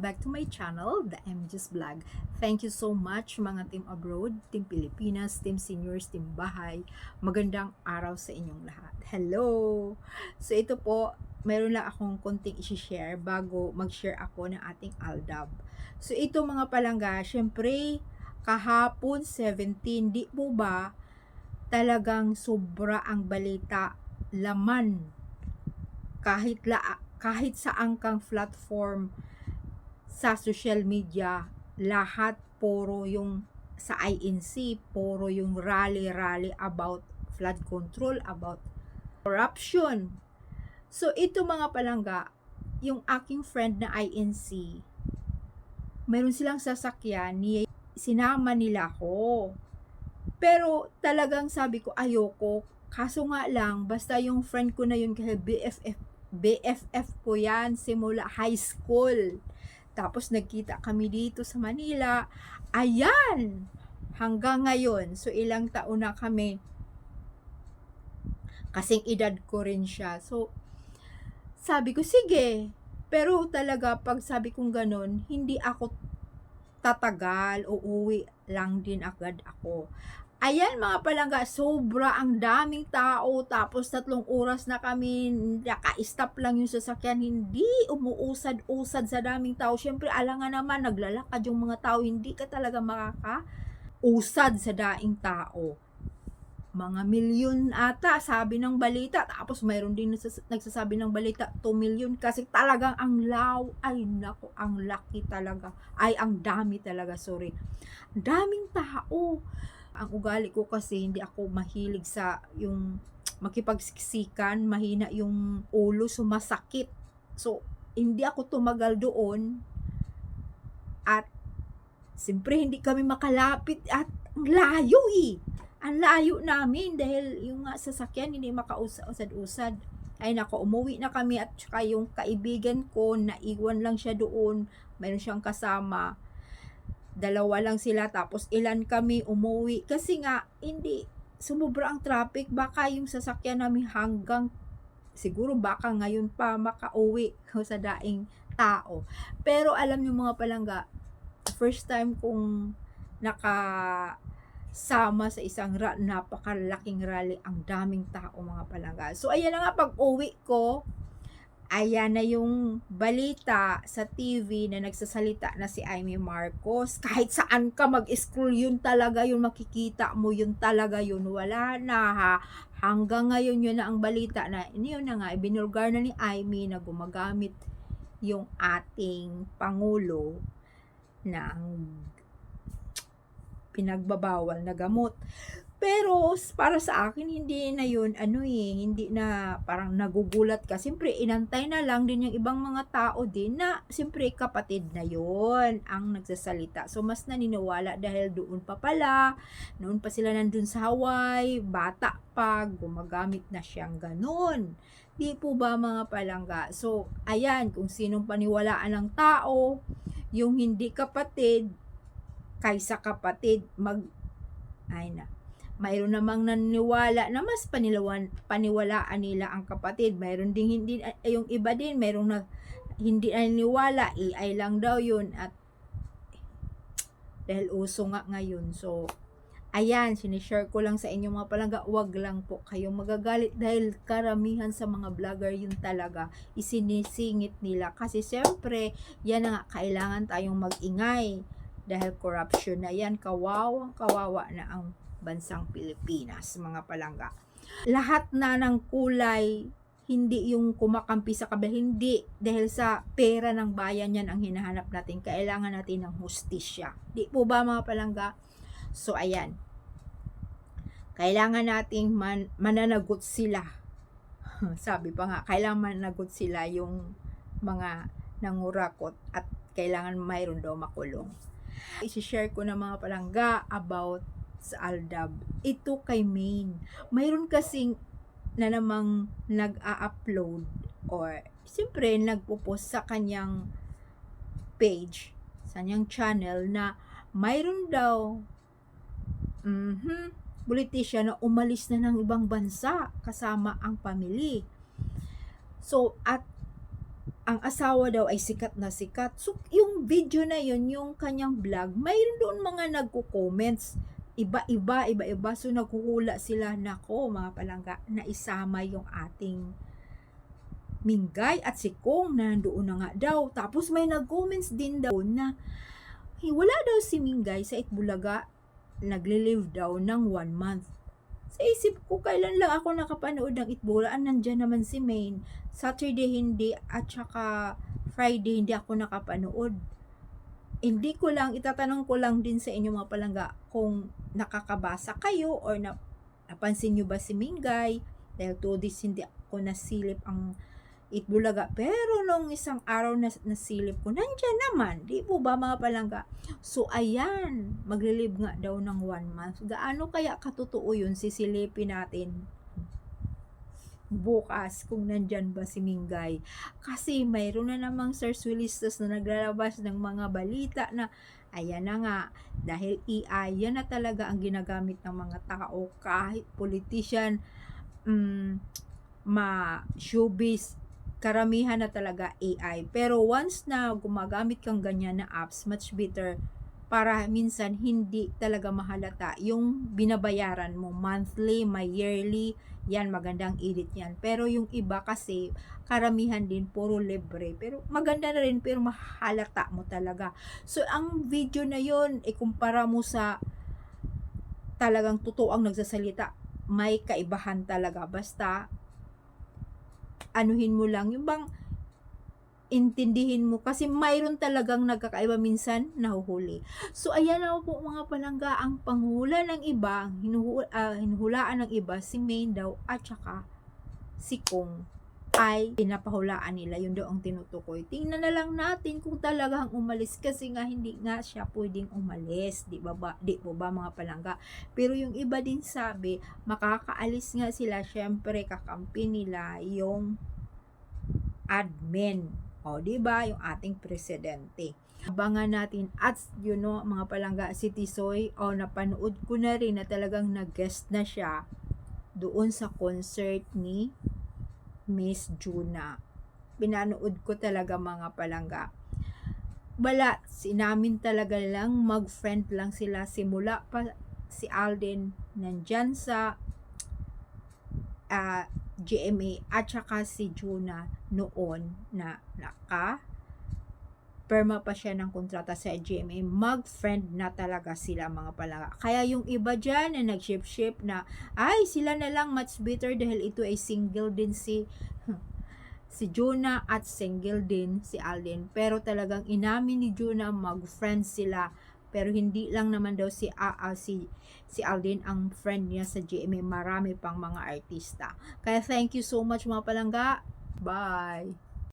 Back to my channel, The MJ's Vlog. Thank you so much mga team abroad, team Pilipinas, team seniors, team bahay. Magandang araw sa inyong lahat. Hello! So ito po, meron lang akong konting isi-share bago mag-share ako ng ating Aldab. So ito mga palangga, syempre kahapon 17, di po ba talagang sobra ang balita laman kahit la kahit sa angkang platform sa social media, lahat puro yung sa INC, puro yung rally-rally about flood control, about corruption. So, ito mga palangga, yung aking friend na INC, meron silang sasakyan, ni sinama nila ko. Pero talagang sabi ko, ayoko. Kaso nga lang, basta yung friend ko na yun, kasi BFF, BFF ko yan, simula high school. Tapos nagkita kami dito sa Manila. Ayan! Hanggang ngayon. So ilang taon na kami. Kasing edad ko rin siya. So sabi ko, sige. Pero talaga pag sabi kong ganun, hindi ako tatagal o uwi lang din agad ako. Ayan mga palangga, sobra ang daming tao tapos tatlong oras na kami naka-stop lang yung sasakyan, hindi umuusad-usad sa daming tao. Siyempre, alangan naman, naglalakad yung mga tao, hindi ka talaga makaka-usad sa daing tao. Mga milyon ata, sabi ng balita. Tapos mayroon din nagsas- nagsasabi ng balita, 2 milyon. Kasi talagang ang law, ay nako, ang laki talaga. Ay, ang dami talaga, sorry. Ang daming tao ang ugali ko kasi hindi ako mahilig sa yung makipagsiksikan, mahina yung ulo, sumasakit. So, hindi ako tumagal doon at siyempre hindi kami makalapit at ang layo eh. Ang layo namin dahil yung nga sasakyan hindi makausad-usad. Ay nako, umuwi na kami at saka yung kaibigan ko, naiwan lang siya doon. Mayroon siyang kasama dalawa lang sila tapos ilan kami umuwi. Kasi nga hindi sumubra ang traffic. Baka yung sasakyan namin hanggang siguro baka ngayon pa makauwi sa daing tao. Pero alam niyo mga palangga first time kong naka sama sa isang ra- napakalaking rally. Ang daming tao mga palangga. So ayan na nga pag uwi ko ayan na yung balita sa TV na nagsasalita na si Amy Marcos. Kahit saan ka mag-scroll, yun talaga yun makikita mo, yun talaga yun. Wala na ha. Hanggang ngayon yun na ang balita na yun na nga, ibinulgar na ni Amy na gumagamit yung ating Pangulo ng pinagbabawal na gamot. Pero para sa akin hindi na yun ano eh, hindi na parang nagugulat ka. Siyempre inantay na lang din yung ibang mga tao din na siyempre kapatid na yun ang nagsasalita. So mas naniniwala dahil doon pa pala, noon pa sila nandun sa Hawaii, bata pa, gumagamit na siyang ganun. Di po ba mga palangga? So ayan, kung sinong paniwalaan ng tao, yung hindi kapatid, kaysa kapatid, mag, ay na, mayroon namang naniniwala na mas panilawan, paniwalaan nila ang kapatid. Mayroon ding hindi, yung iba din, mayroong na hindi naniniwala, AI lang daw yun at dahil uso nga ngayon. So, ayan, sinishare ko lang sa inyo mga palangga, wag lang po kayong magagalit dahil karamihan sa mga vlogger yun talaga isinisingit nila. Kasi siyempre, yan nga, kailangan tayong magingay dahil corruption na yan, kawawang kawawa na ang bansang Pilipinas, mga palangga. Lahat na ng kulay, hindi yung kumakampi sa kabila, hindi. Dahil sa pera ng bayan yan ang hinahanap natin. Kailangan natin ng hustisya. Di po ba mga palangga? So, ayan. Kailangan nating man, mananagot sila. Sabi pa nga, kailangan mananagot sila yung mga nangurakot at kailangan mayroon daw makulong. I-share ko na mga palangga about sa Aldab. Ito kay Main. Mayroon kasing na namang nag-a-upload or siyempre nagpo-post sa kanyang page, sa kanyang channel na mayroon daw mhm, politician na umalis na ng ibang bansa kasama ang family. So, at ang asawa daw ay sikat na sikat. So, yung video na yun, yung kanyang vlog, mayroon doon mga nagko-comments. Iba-iba, iba-iba. So, naghuhula sila, nako, mga palangga, na isama yung ating Mingay at si Kong na nandoon na nga daw. Tapos may nag-comments din daw na "Hey, wala daw si Mingay sa Itbulaga nagle-live daw ng one month. Sa isip ko, kailan lang ako nakapanood ng Itbulaga, nandyan naman si Maine. Saturday hindi, at saka Friday hindi ako nakapanood. Hindi ko lang, itatanong ko lang din sa inyo mga palangga kung nakakabasa kayo or na, napansin nyo ba si Mingay dahil to this hindi ako nasilip ang Itbulaga. Pero nung isang araw na nasilip ko, nandyan naman. Di po ba mga palangga? So, ayan, maglilib nga daw ng one month. Gaano kaya katotoo yun? Sisilipin natin bukas kung nandyan ba si Mingay. Kasi mayroon na namang Sir Willistos na naglalabas ng mga balita na ayan na nga, dahil AI, yan na talaga ang ginagamit ng mga tao kahit politician, mm, ma showbiz, karamihan na talaga AI. Pero once na gumagamit kang ganyan na apps, much better para minsan hindi talaga mahalata yung binabayaran mo monthly, may yearly, yan magandang edit yan. Pero yung iba kasi karamihan din puro libre. Pero maganda na rin pero mahalata mo talaga. So ang video na yon ikumpara mo sa talagang totoo ang nagsasalita, may kaibahan talaga. Basta anuhin mo lang yung bang intindihin mo kasi mayroon talagang nagkakaiba minsan nahuhuli. So ayan na po mga palangga ang panghula ng iba, hinuhu- ah, hinuhulaan ng iba si Maine daw at saka si Kong ay pinapahulaan nila yun daw ang tinutukoy. Tingnan na lang natin kung talagang umalis kasi nga hindi nga siya pwedeng umalis, di ba, ba di po ba mga palangga? Pero yung iba din sabi, makakaalis nga sila, syempre kakampi nila yung admin. O, di ba Yung ating presidente. Abangan natin at you know, mga palangga si Tisoy, o napanood ko na rin na talagang nag-guest na siya doon sa concert ni Miss Juna. Pinanood ko talaga mga palangga. Wala, sinamin talaga lang mag-friend lang sila simula pa si Alden nandyan sa ah, GMA at saka si Juna noon na naka perma pa siya ng kontrata sa GMA, mag-friend na talaga sila mga palanga. Kaya yung iba dyan na nag-ship-ship na, ay, sila na lang much better dahil ito ay single din si si Jonah at single din si Alden. Pero talagang inamin ni Jonah mag-friend sila. Pero hindi lang naman daw si AA si si Alden ang friend niya sa GMA. Marami pang mga artista. Kaya thank you so much mga palangga. Bye.